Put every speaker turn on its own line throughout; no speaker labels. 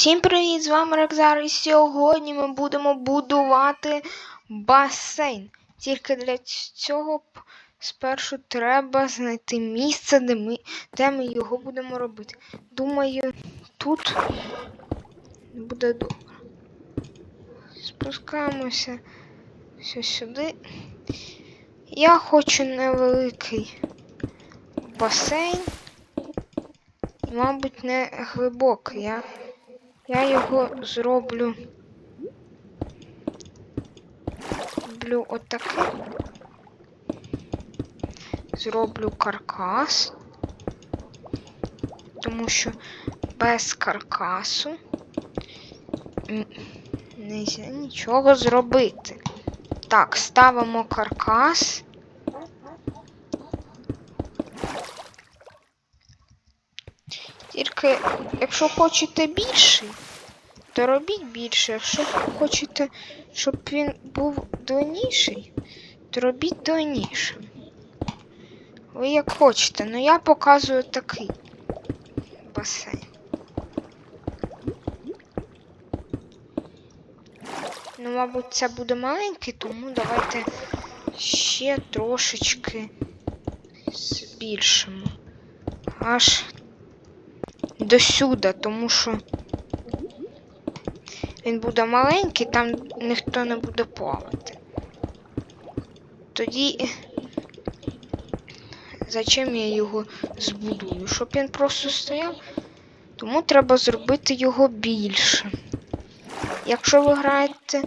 Всім привіт! З вами Рекзар, і сьогодні ми будемо будувати басейн. Тільки для цього спершу треба знайти місце, де ми, де ми його будемо робити. Думаю, тут буде добре. Спускаємося все сюди. Я хочу невеликий басейн. Мабуть, не глибокий. Я я його зроблю. Зроблю отакий. Зроблю каркас. Тому що без каркасу не нічого зробити. Так, ставимо каркас. Тільки, якщо хочете більший, то робіть більше. Якщо хочете, щоб він був длинніший, то робіть длиннішим. Ви як хочете, але я показую такий басейн. Ну, мабуть, це буде маленький, тому давайте ще трошечки збільшимо. Аж до сюди, тому що він буде маленький, там ніхто не буде плавати. Тоді зачем я його збудую? Щоб він просто стояв, тому треба зробити його більше. Якщо ви граєте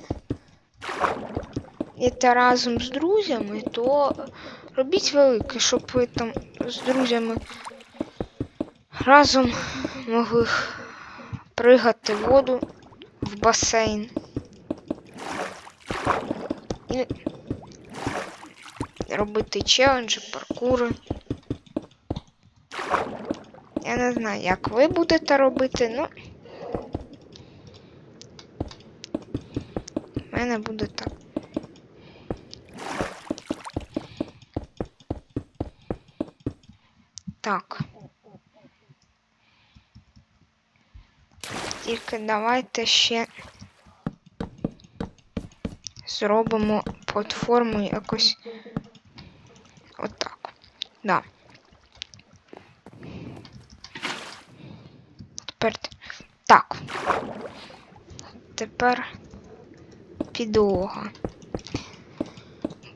це разом з друзями, то робіть великий, щоб ви там з друзями разом могли пригати воду в басейн. І робити челенджі, паркури. Я не знаю, як ви будете робити, ну в мене буде так. Тільки давайте ще зробимо платформу якось отак. Да. Тепер так. Тепер підлога.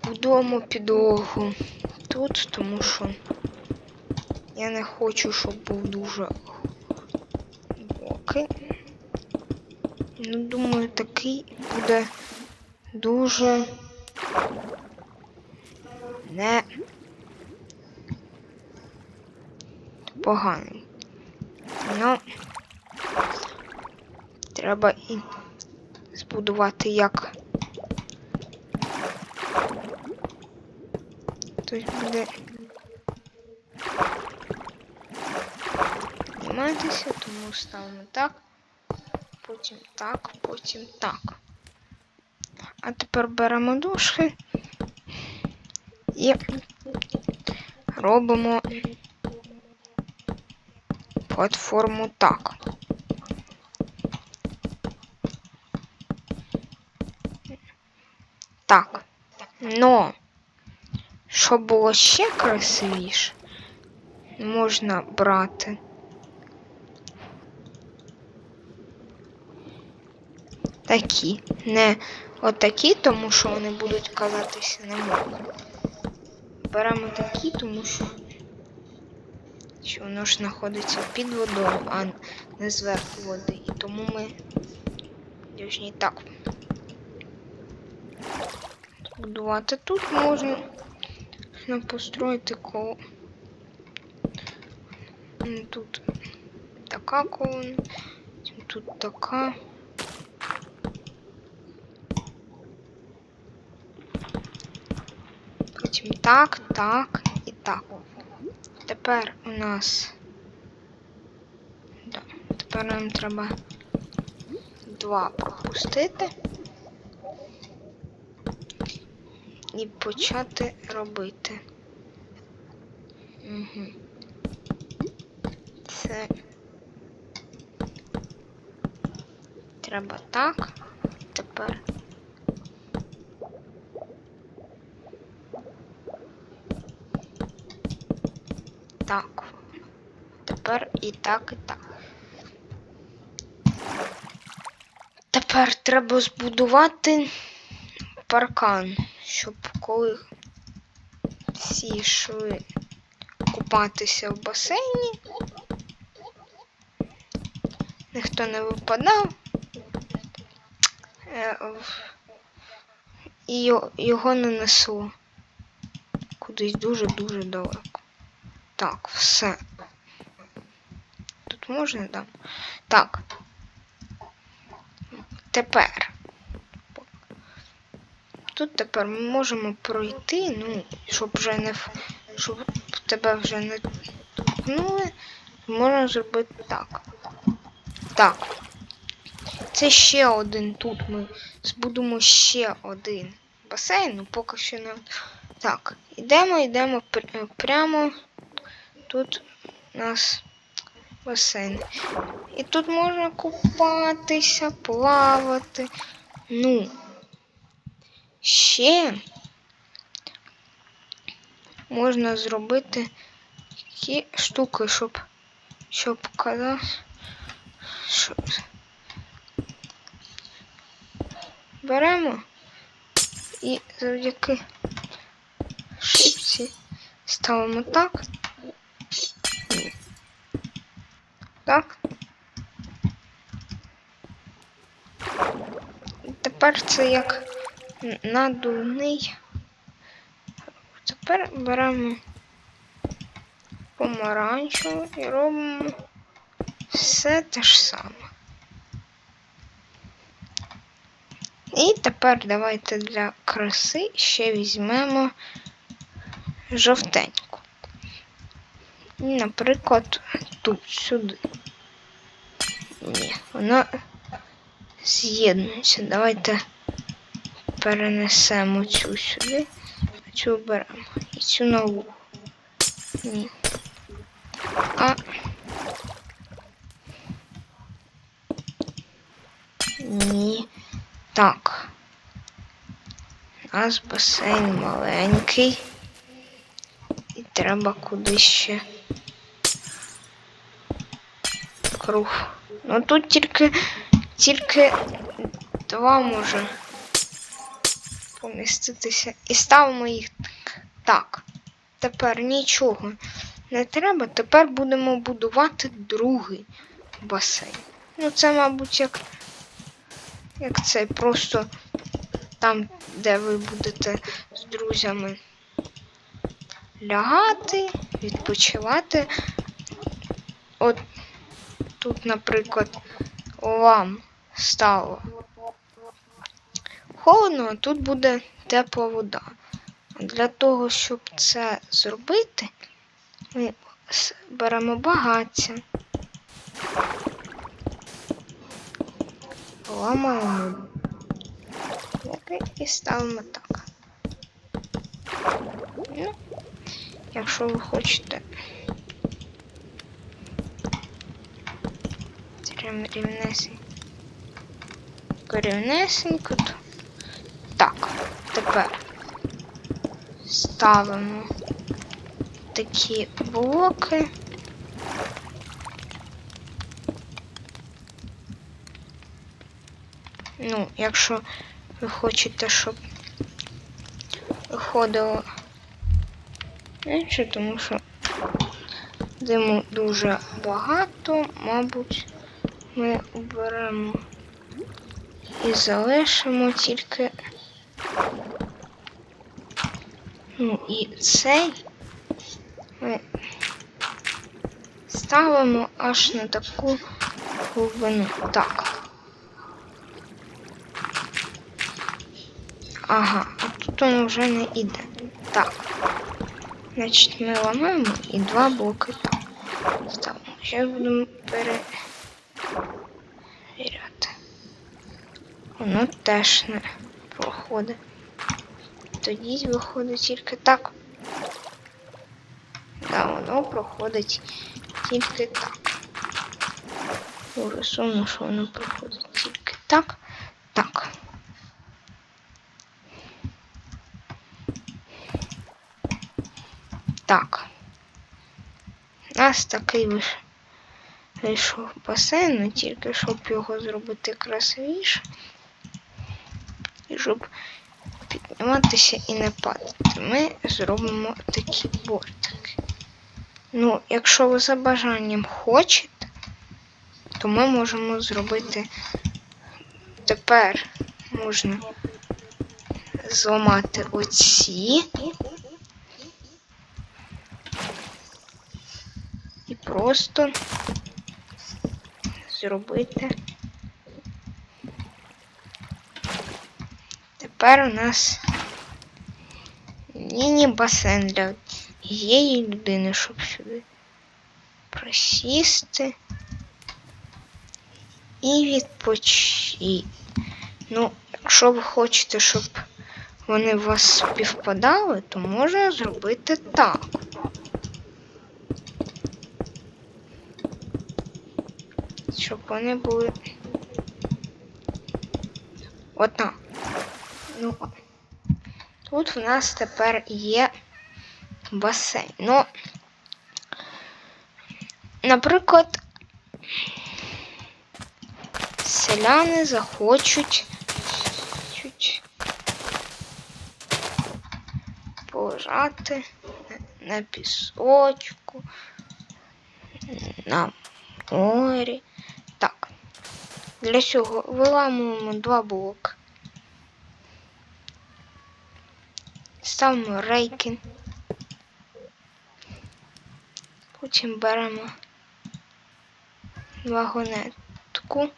Будуємо підлогу тут, тому що я не хочу, щоб був дуже глибокий. Ну, думаю, такий буде дуже не поганий. Ну, треба і збудувати як. Тобто буде підніматися, тому ставимо так потім так, потім так. А тепер беремо дошки і робимо платформу так. Так. Но, щоб було ще красивіше, можна брати такі. Не отакі, тому що вони будуть казатися не мокрі. Беремо такі, тому що, що воно ж знаходиться під водою, а не зверху води. І тому ми повинні так. Будувати тут можна построїти коло. Тут така колона, тут така. Потім так, так і так. Тепер у нас. Да. Тепер нам треба два пропустити і почати робити. Угу. Це Треба так. Тепер. Так. Тепер і так, і так. Тепер треба збудувати паркан, щоб коли всі йшли купатися в басейні, ніхто не випадав. е, І його не несло кудись дуже-дуже далеко. Так, все. Можна там? Так. Тепер. Тут тепер ми можемо пройти, ну, щоб вже не щоб тебе вже не торкнули, можна зробити так. Так. Це ще один. Тут ми збудемо ще один басейн, ну поки що не. Так, йдемо, йдемо прямо. Тут у нас басейн. І тут можна купатися, плавати. Ну, ще можна зробити такі штуки, щоб, щоб коли. Щоб... Беремо і завдяки шипці ставимо так. Так. Тепер це як надувний. Тепер беремо помаранчеву і робимо все те ж саме. І тепер давайте для краси ще візьмемо жовтеньку. Наприклад, тут сюди. Ні, вона з'єднується. Давайте перенесемо цю сюди, а цю беремо. І цю нову. Ні. А. Ні. Так. У нас басейн маленький. І треба кудись ще круг. Ну тут тільки тільки два може поміститися. І ставимо їх так. Тепер нічого не треба. Тепер будемо будувати другий басейн. Ну це, мабуть, як, як цей просто там, де ви будете з друзями лягати, відпочивати. От тут, наприклад, вам стало холодно, а тут буде тепла вода. Для того, щоб це зробити, ми беремо багаття, ламаємо і ставимо так. Ну, якщо ви хочете прям рівнесенько. Рівнесенько. Так, тепер ставимо такі блоки. Ну, якщо ви хочете, щоб виходило менше, тому що диму дуже багато, мабуть, ми оберемо і залишимо тільки. Ну і цей ми ставимо аж на таку глибину. Так. Ага, а тут воно вже не іде. Так. Значить, ми ламаємо і два блоки там ставимо. Зараз будемо перевіряти. Воно теж не проходить. Тоді виходить тільки так. Да, воно проходить тільки так. Дуже сумно, що воно проходить тільки Так, так. Так. У нас такий вийшов басейн, ну тільки щоб його зробити красивіше. Щоб підніматися і не падати. Ми зробимо такі бортики. Ну, якщо ви за бажанням хочете, то ми можемо зробити тепер можна зламати оці. І просто зробити. Тепер у нас міні-басейн для однієї людини, щоб сюди просісти і відпочити. Ну, якщо ви хочете, щоб вони у вас співпадали, то можна зробити так. Щоб вони були. Отак. Ну, тут в нас тепер є басейн. Ну, наприклад, селяни захочуть на, на пісочку, на морі. Так. Для цього виламуємо два блоки. Ставимо рейки. Потім беремо вагонетку.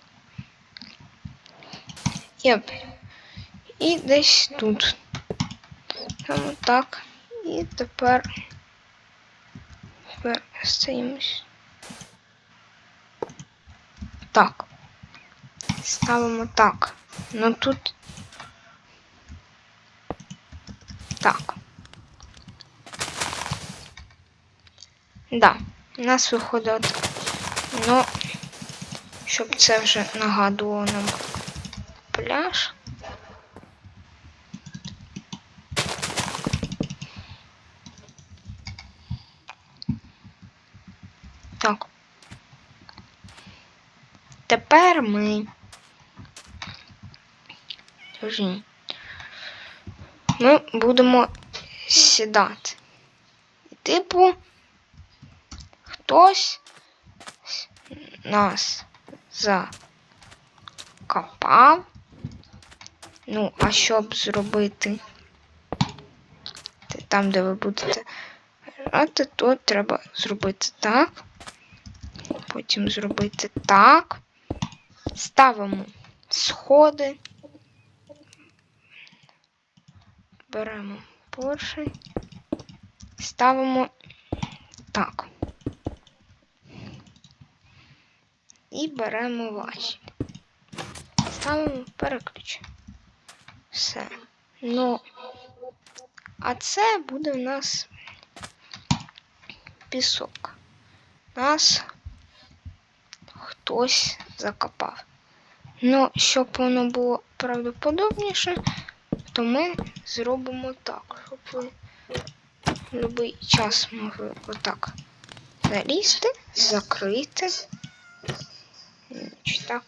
І, і десь тут. Саме так. І тепер, стоїмось. Так. Ставимо так. Ну тут. Так. Да, у нас виходить. Ну, щоб це вже нагадувало нам пляж. Так. Тепер ми. Скажи. Ми будемо сідати. І типу хтось нас закопав. Ну, а щоб зробити там, де ви будете грати, то треба зробити так. Потім зробити так. Ставимо сходи. Беремо поршень. Ставимо так. І беремо важіль. Ставимо переключ. Все. Ну, а це буде в нас пісок. Нас хтось закопав. Ну, щоб воно було правдоподобніше, то ми зробимо так, щоб ви будь-який час могли отак залізти, закрити. Чи так.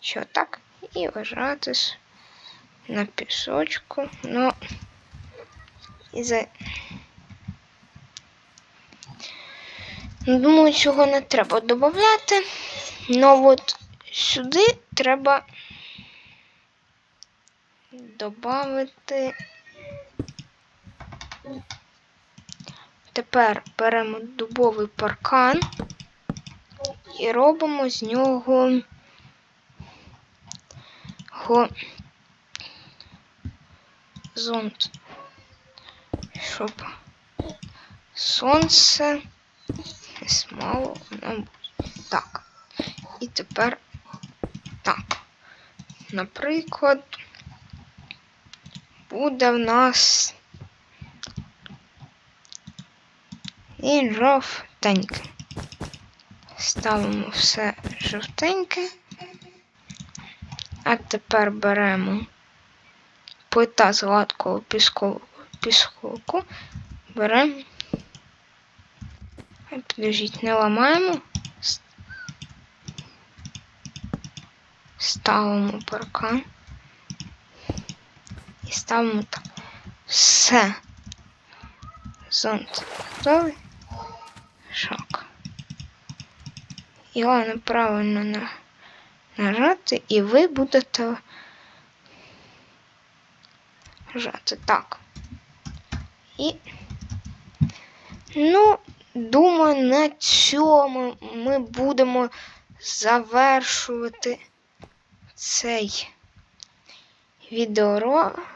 Що так? І вважатись на пісочку. Ну і за. Ну, Думаю, цього не треба додати. Ну от сюди треба додати. Тепер беремо дубовий паркан і робимо з нього го зонт, щоб сонце не смало нам. Так. І тепер так. Наприклад, буде в нас він жовтенький. Ставимо все жовтеньке. А тепер беремо плита з гладкого піску, піску. Беремо. Ай, Підождіть, не ламаємо. Ставимо паркан. І ставимо так. Все. Зонт готовий. Шок. Його неправильно на... нажати, і ви будете нажати так. І. Ну, думаю, на цьому ми будемо завершувати цей відеоролик.